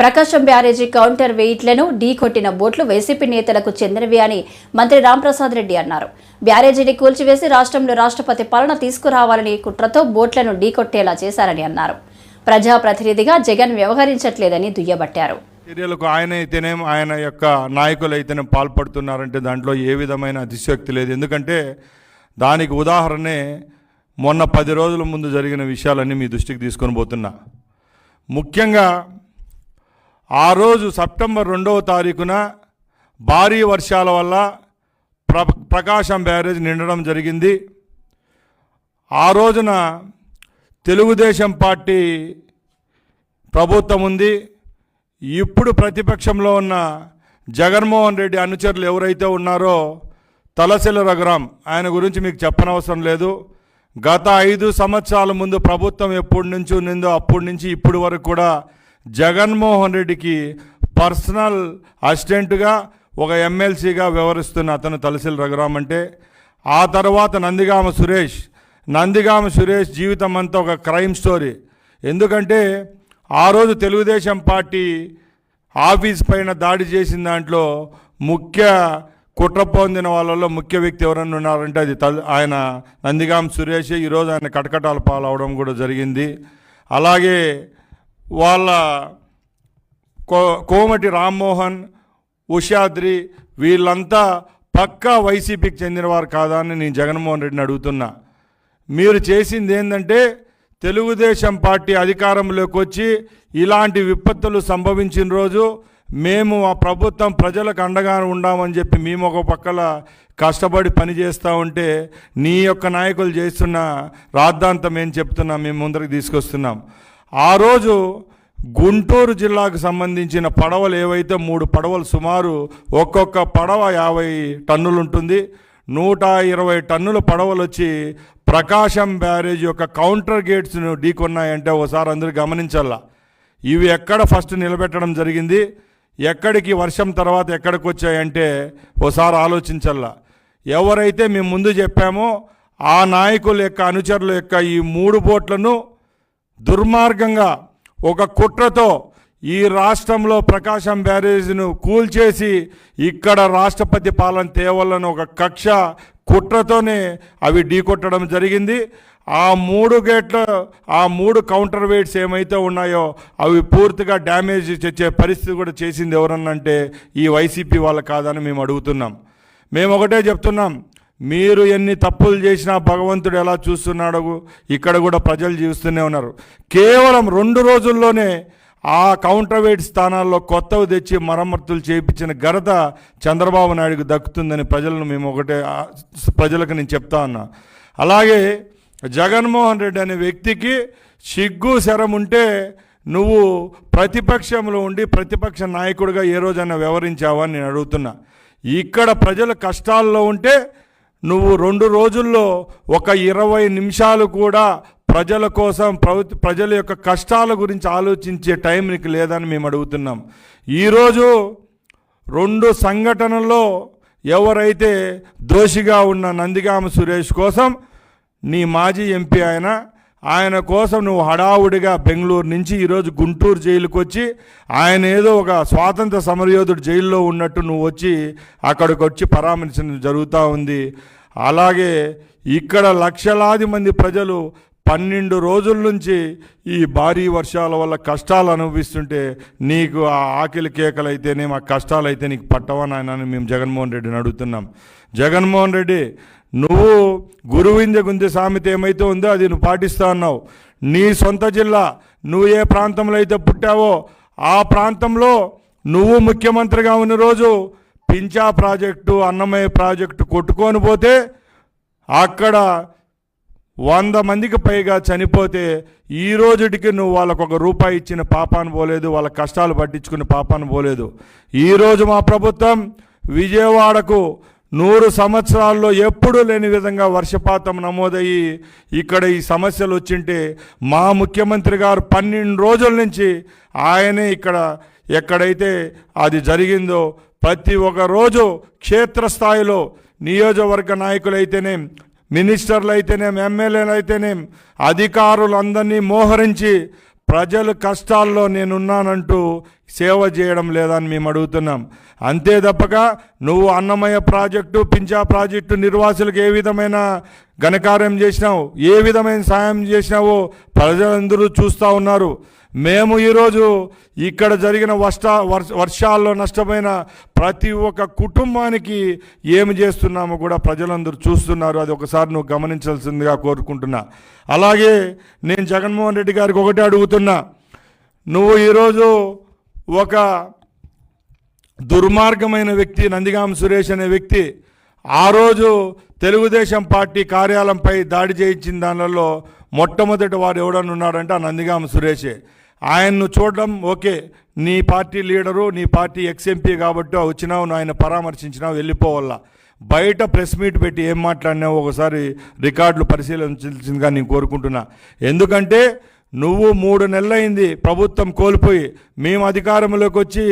ప్రకాశం బ్యారేజీ counter వెయిట్లను ఢీకొట్టిన బోట్లు YCP నేతలకు చెందినవి అని మంత్రి రాంప్రసాద్ రెడ్డి అన్నారు. బ్యారేజీని కూల్చివేసి రాష్ట్రంలో రాష్ట్రపతి పాలన తీసుకురావాలని కుట్రతో బోట్లను ఢీకొట్టేలా చేశారని అన్నారు. ప్రజాప్రతినిధిగా జగన్ వ్యవహరించట్లేదని దుయ్యబట్టారు. చర్యలకు ఆయన అయితేనే ఆయన యొక్క నాయకులు అయితేనే పాల్పడుతున్నారంటే దాంట్లో ఏ విధమైన అతిశక్తి లేదు. ఎందుకంటే దానికి ఉదాహరణే మొన్న పది రోజుల ముందు జరిగిన విషయాలన్నీ మీ దృష్టికి తీసుకొని పోతున్నా. ముఖ్యంగా ఆ రోజు సెప్టెంబర్ రెండవ తారీఖున భారీ వర్షాల వల్ల ప్ర ప్రకాశం బ్యారేజ్ నిండడం జరిగింది. ఆ రోజున తెలుగుదేశం పార్టీ ప్రభుత్వం ఉంది. ఇప్పుడు ప్రతిపక్షంలో ఉన్న జగన్మోహన్ రెడ్డి అనుచరులు ఎవరైతే ఉన్నారో తలసిల రఘురాం ఆయన గురించి మీకు చెప్పనవసరం లేదు. గత ఐదు సంవత్సరాల ముందు ప్రభుత్వం ఎప్పటి నుంచి ఉన్నిందో అప్పటి నుంచి ఇప్పటి వరకు కూడా జగన్మోహన్ రెడ్డికి పర్సనల్ అసిస్టెంట్గా ఒక ఎమ్మెల్సీగా వ్యవహరిస్తున్న అతను తలసిల్ రఘురాం అంటే ఆ తర్వాత నందిగామ సురేష్. నందిగామ సురేష్ జీవితం అంతా ఒక క్రైమ్ స్టోరీ. ఎందుకంటే ఆ రోజు తెలుగుదేశం పార్టీ ఆఫీస్ పైన దాడి చేసిన దాంట్లో ముఖ్య కుట్ర పొందిన వాళ్ళలో ముఖ్య వ్యక్తి ఎవరన్నా ఉన్నారంటే అది ఆయన నందిగాం సురేష్. ఈరోజు ఆయన కటకటాల పాలవడం కూడా జరిగింది. అలాగే వాళ్ళ కో కోమటి రామ్మోహన్ ఉషాద్రి వీళ్ళంతా పక్కా వైసీపీకి చెందినవారు కాదా అని నేను జగన్మోహన్ రెడ్డిని అడుగుతున్నా. మీరు చేసింది ఏంటంటే తెలుగుదేశం పార్టీ అధికారంలోకి వచ్చి ఇలాంటి విపత్తులు సంభవించిన రోజు మేము ఆ ప్రభుత్వం ప్రజలకు అండగా ఉండామని చెప్పి మేము ఒక పక్కల కష్టపడి పని చేస్తూ ఉంటే నీ యొక్క నాయకులు చేస్తున్న రాద్ధాంతం ఏం చెప్తున్నా మేము ముందరికి తీసుకొస్తున్నాం. ఆ రోజు గుంటూరు జిల్లాకు సంబంధించిన పడవలు ఏవైతే మూడు పడవలు సుమారు ఒక్కొక్క పడవ యాభై టన్నులు ఉంటుంది నూట ఇరవై టన్నుల పడవలు వచ్చి ప్రకాశం బ్యారేజ్ యొక్క కౌంటర్ గేట్స్ను ఢీకొన్నాయంటే ఒకసారి అందరూ గమనించాల. ఇవి ఎక్కడ ఫస్ట్ నిలబెట్టడం జరిగింది? ఎక్కడికి వర్షం తర్వాత ఎక్కడికి వచ్చాయంటే ఒకసారి ఆలోచించాలా. ఎవరైతే మేము ముందు చెప్పామో ఆ నాయకుల యొక్క అనుచరుల యొక్క ఈ మూడు బోట్లను దుర్మార్గంగా ఒక కుట్రతో ఈ రాష్ట్రంలో ప్రకాశం బ్యారేజ్ను కూల్చేసి ఇక్కడ రాష్ట్రపతి పాలన తేవాలని ఒక కక్ష కుట్రతోనే అవి ఢీకొట్టడం జరిగింది. ఆ మూడు గేట్ల ఆ మూడు కౌంటర్ వెయిట్స్ ఏమైతే ఉన్నాయో అవి పూర్తిగా డ్యామేజ్ తెచ్చే పరిస్థితి కూడా చేసింది ఎవరన్నంటే ఈ వైసీపీ వాళ్ళు కాదని మేము అడుగుతున్నాం. మేము ఒకటే చెప్తున్నాం. మీరు ఎన్ని తప్పులు చేసినా భగవంతుడు ఎలా చూస్తున్నాడో ఇక్కడ కూడా ప్రజలు చూస్తూనే ఉన్నారు. కేవలం రెండు రోజుల్లోనే ఆ కౌంటర్ వెయిట్ స్థానాల్లో కొత్తవి తెచ్చి మరమ్మతులు చేయించిన ఘనత చంద్రబాబు నాయుడుకు దక్కుతుందని ప్రజలను మేము ఒకటే ప్రజలకు నేను చెప్తా ఉన్నా. అలాగే జగన్మోహన్ రెడ్డి అనే వ్యక్తికి సిగ్గు శరం ఉంటే నువ్వు ప్రతిపక్షంలో ఉండి ప్రతిపక్ష నాయకుడిగా ఏ రోజైనా వ్యవహరించావని నేను అడుగుతున్నా. ఇక్కడ ప్రజలు కష్టాల్లో ఉంటే నువ్వు రెండు రోజుల్లో ఒక ఇరవై నిమిషాలు కూడా ప్రజల కోసం ప్రభు ప్రజల యొక్క కష్టాల గురించి ఆలోచించే టైం నీకు లేదని మేము అడుగుతున్నాం. ఈరోజు రెండు సంఘటనల్లో ఎవరైతే దోషిగా ఉన్న నందిగామ సురేష్ కోసం నీ మాజీ ఎంపీ ఆయన ఆయన కోసం నువ్వు హడావుడిగా బెంగళూరు నుంచి ఈరోజు గుంటూరు జైలుకు వచ్చి ఆయన ఏదో ఒక స్వాతంత్ర సమరయోధుడు జైల్లో ఉన్నట్టు నువ్వు వచ్చి అక్కడికి వచ్చి పరామర్శించడం జరుగుతూ ఉంది. అలాగే ఇక్కడ లక్షలాది మంది ప్రజలు పన్నెండు రోజుల నుంచి ఈ భారీ వర్షాల వల్ల కష్టాలు అనుభవిస్తుంటే నీకు ఆ ఆకలి కేకలైతేనే ఆ కష్టాలు అయితే నీకు పట్టవని ఆయన మేము జగన్మోహన్ రెడ్డిని అడుగుతున్నాం. జగన్మోహన్ రెడ్డి నువ్వు గురువింజ గుంజ సామెత ఏమైతే ఉందో అది నువ్వు పాటిస్తా ఉన్నావు నీ సొంత జిల్లా నువ్వు ఏ ప్రాంతంలో అయితే పుట్టావో ఆ ప్రాంతంలో నువ్వు ముఖ్యమంత్రిగా ఉన్న రోజు పించా ప్రాజెక్టు అన్నమయ్య ప్రాజెక్టు కొట్టుకొని పోతే అక్కడ వంద మందికి పైగా చనిపోతే ఈ రోజుటికి నువ్వు వాళ్ళకు ఒక రూపాయి ఇచ్చిన పాపాను పోలేదు వాళ్ళ కష్టాలు పట్టించుకుని పాపాను పోలేదు. ఈరోజు మా ప్రభుత్వం విజయవాడకు నూరు సంవత్సరాల్లో ఎప్పుడూ లేని విధంగా వర్షపాతం నమోదయ్యి ఇక్కడ ఈ సమస్యలు వచ్చింటే మా ముఖ్యమంత్రి గారు పన్నెండు రోజుల నుంచి ఆయనే ఇక్కడ ఎక్కడైతే అది జరిగిందో ప్రతి ఒక్క రోజు క్షేత్రస్థాయిలో నియోజకవర్గ నాయకులైతేనే మినిస్టర్లు అయితేనేం ఎమ్మెల్యేలు అయితేనేం అధికారులందరినీ మోహరించి ప్రజలు కష్టాల్లో నేనున్నానంటూ సేవ చేయడం లేదని మేము అడుగుతున్నాం. అంతే తప్పక నువ్వు అన్నమయ్య ప్రాజెక్టు పించా ప్రాజెక్టు నిర్వాసులకు ఏ విధమైన ఘనకార్యం చేసినావు ఏ విధమైన సాయం చేసినావో ప్రజలందరూ చూస్తూ ఉన్నారు. మేము ఈరోజు ఇక్కడ జరిగిన వర్ష వర్ష- వర్షాల్లో నష్టమైన ప్రతి ఒక్క కుటుంబానికి ఏమి చేస్తున్నామో కూడా ప్రజలందరూ చూస్తున్నారు. అది ఒకసారి నువ్వు గమనించాల్సిందిగా కోరుకుంటున్నా. అలాగే నేను జగన్మోహన్ రెడ్డి గారికి ఒకటే అడుగుతున్నా. నువ్వు ఈరోజు ఒక దుర్మార్గమైన వ్యక్తి నందిగామ సురేష్ అనే వ్యక్తి ఆ రోజు తెలుగుదేశం పార్టీ కార్యాలయంపై దాడి చేయించిన దానిలో మొట్టమొదటి వాడు ఎవడన్నా ఉన్నాడంటే ఆ నందిగామ సురేషే. ఆయన్ను చూడడం ఓకే నీ పార్టీ లీడరు నీ పార్టీ ఎక్స్ఎంపీ కాబట్టి వచ్చినావు ఆయన పరామర్శించినావు వెళ్ళిపోవాలా బయట ప్రెస్ మీట్ పెట్టి ఏం మాట్లాడినావు ఒకసారి రికార్డులు పరిశీలించాల్సిందిగా నేను కోరుకుంటున్నా. ఎందుకంటే నువ్వు మూడు నెలలైంది ప్రభుత్వం కోల్పోయి మేము అధికారంలోకి వచ్చి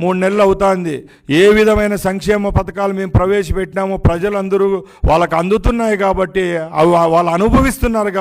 మూడు నెలలు అవుతుంది. ఏ విధమైన సంక్షేమ పథకాలు మేము ప్రవేశపెట్టినామో ప్రజలందరూ వాళ్ళకు అందుతున్నాయి కాబట్టి అవి వాళ్ళు అనుభవిస్తున్నారు కాబట్టి